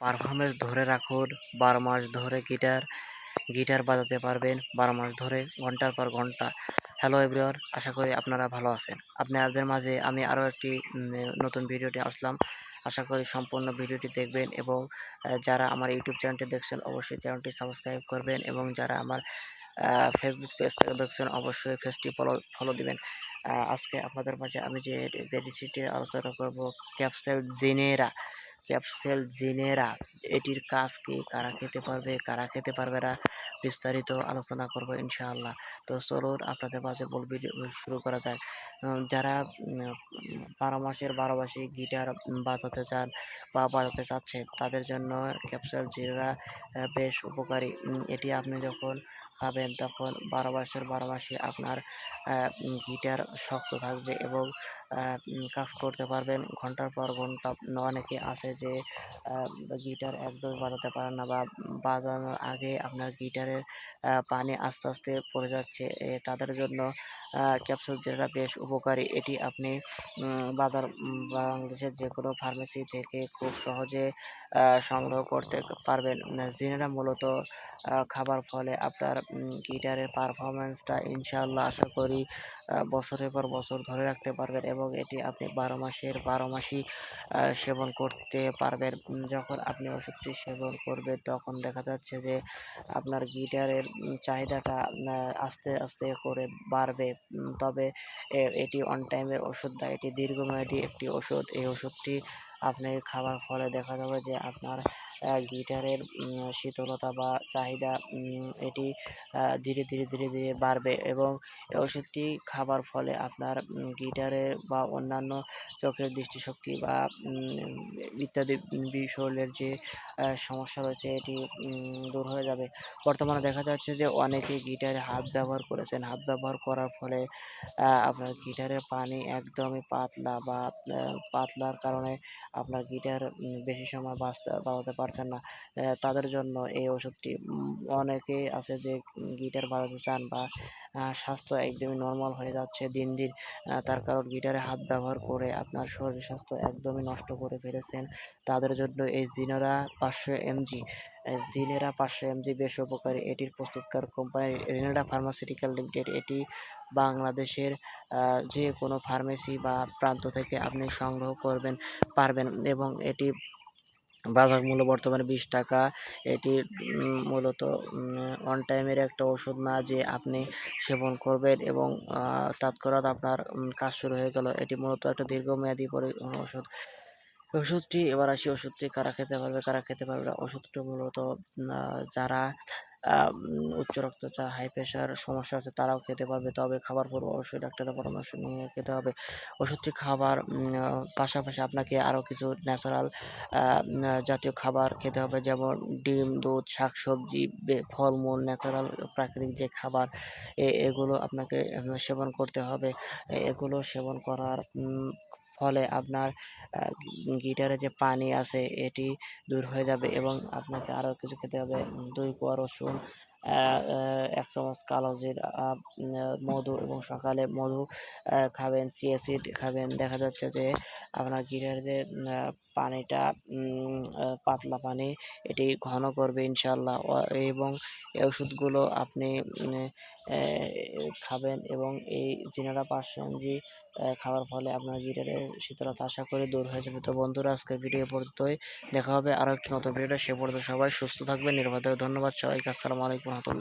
Performance ধরে রাখুন, বারো মাস ধরে গিটার গিটার বাজাতে পারবেন, বারো মাস ধরে ঘণ্টার পর ঘণ্টা। হ্যালো এভরিওয়ান আশা করি আপনারা ভালো আছেন। আপনাদের মাঝে আমি আরও একটি নতুন ভিডিওটি আসলাম। আশা করি সম্পূর্ণ ভিডিওটি দেখবেন এবং যারা আমার ইউটিউব চ্যানেলটি দেখছেন অবশ্যই চ্যানেলটি সাবস্ক্রাইব করবেন এবং যারা আমার ফেসবুক পেজ থেকে দেখছেন অবশ্যই পেজটি ফলো ফলো দিবেন। আজকে আপনাদের মাঝে আমি যে মেডিসিনটি আলোচনা করব ক্যাপসেল জেনেরা ক্যাপসেল জিনেরা, এটির কাজ কি? কারা খেতে পারবে? কারা খেতে পারবে না? বিস্তারিত আলোচনা করব ইনশাআল্লাহ। তো চলুন, আপনাদের মাঝে বল শুরু করা যায় যারা বারো মাসের বারো মাসে গিটার বাজাতে চান বা বাজাতে চাচ্ছেন, তাদের জন্য ক্যাপসেল জিরা বেশ উপকারী। এটি আপনি যখন খাবেন তখন বারো মাসের বারো মাসে আপনার গিটার শক্ত থাকবে এবং কাজ করতে পারবেন। ঘণ্টার পর ঘণ্টা অনেকে আছে যে গিটার একদম বাজাতে পারেন না বা বাজানোর আগে আপনার গিটারের পানি আস্তে আস্তে পড়ে যাচ্ছে। তাদের জন্য ক্যাপসুল যেটা বেশ উপকারী। এটি আপনি বাজার বাংলাদেশের যে কোনো ফার্মেসি থেকে খুব সহজে সংগ্রহ করতে পারবেন। জিনেরা মূলত খাবার ফলে আপনার গিটারের পারফরমেন্সটা ইনশাল্লাহ আশা করি বছরের পর বছর ধরে রাখতে পারবেন এবং এটি আপনি বারো মাসের বারো মাসই সেবন করতে পারবেন। যখন আপনি ওষুধটি সেবন করবেন, তখন দেখা যাচ্ছে যে আপনার গিটারের চাহিদাটা আস্তে আস্তে করে বাড়বে। তবে এটি অন টাইমের ওষুধ না, এটি দীর্ঘমেয়াদী একটি ওষুধ। এই ওষুধটি আপনি খাবার ফলে দেখা যাবে যে আপনার গিটারের শীতলতা বা চাহিদা এটি ধীরে ধীরে ধীরে ধীরে বাড়বে এবং ওষুধটি খাবার ফলে আপনার গিটারের বা অন্যান্য চোখের দৃষ্টিশক্তি বা ইত্যাদি বিষয়ের যে সমস্যা রয়েছে এটি দূর হয়ে যাবে। বর্তমানে দেখা যাচ্ছে যে অনেকে গিটারে হাত ব্যবহার করেছেন। হাত ব্যবহার করার ফলে আপনার গিটারের পানি একদমই পাতলা বা পাতলার কারণে আপনার গিটার বেশি সময় বাজতে বাজাতে পারছেন না। তাদের জন্য এই ওষুধটি উম, অনেকে আছে যে গিটার বাজাতে চান বা স্বাস্থ্য একদমই নর্মাল হয়ে যাচ্ছে দিন দিন তার কারণ গিটারে হাত ব্যবহার করে আপনার শরীর স্বাস্থ্য একদমই নষ্ট করে ফেলেছেন। তাদের জন্য এই জিনোরা পাঁচশো এমজি জিনেরা পাঁচশো এমজি বেশ উপকারী এটির প্রস্তুতকার কোম্পানি রেনেডা ফার্মাসিউটিক্যাল লিমিটেড এটি বাংলাদেশের যে কোনো ফার্মেসি বা প্রান্ত থেকে আপনি সংগ্রহ করবেন পারবেন এবং এটি বাজার মূল্য বর্তমানে বিশ টাকা। এটি মূলত অন টাইমের একটা ওষুধ না যে আপনি সেবন করবেন এবং তৎক্ষণাৎ আপনার কাজ শুরু হয়ে গেল। এটি মূলত একটা দীর্ঘমেয়াদী পরি ওষুধ। ওষুধটি, এবার আসি ওষুধটি কারা খেতে পারবে, কারা খেতে পারবে না? ওষুধটি মূলত যারা উচ্চ রক্তচাপ হাই প্রেশার সমস্যা আছে, তারাও খেতে পারবে। তবে খাবার পূর্বে অবশ্যই ডাক্তারের পরামর্শ নিয়ে খেতে হবে। ওষুধটি খাবার পাশাপাশি আপনাকে আরও কিছু ন্যাচারাল জাতীয় খাবার খেতে হবে। যেমন ডিম, দুধ, শাকসবজি, বে- ফলমূল ন্যাচারাল প্রাকৃতিক যে খাবার এগুলো আপনাকে সেবন করতে হবে। এগুলো সেবন করার ফলে আপনার গিটারে যে পানি আছে, এটি দূর হয়ে যাবে এবং আপনাকে আরও কিছু খেতে হবে। দুই কোয়া রসুন এক চামচ কালো জিরা মধু এবং সকালে মধু খাবেন চিয়াসিড খাবেন। দেখা যাচ্ছে যে আপনার গিটারে যে পানিটা পাতলা পানি, এটি ঘন করবে ইনশাল্লাহ এবং এই ওষুধগুলো আপনি খাবেন এবং এই জিনারা এমজি খাওয়ার ফলে আপনার গিটারের শীতলতা আশা করি দূর হয়ে যাবে। তো বন্ধুরা, আজকের ভিডিও পর্যন্তই। দেখা হবে আরও একটি নতুন ভিডিও সে পর্যন্ত সবাই সুস্থ থাকবে নির্ভর ধন্যবাদ সবাইকে। আসসালামু আলাইকুম রহমতুল্লাহ।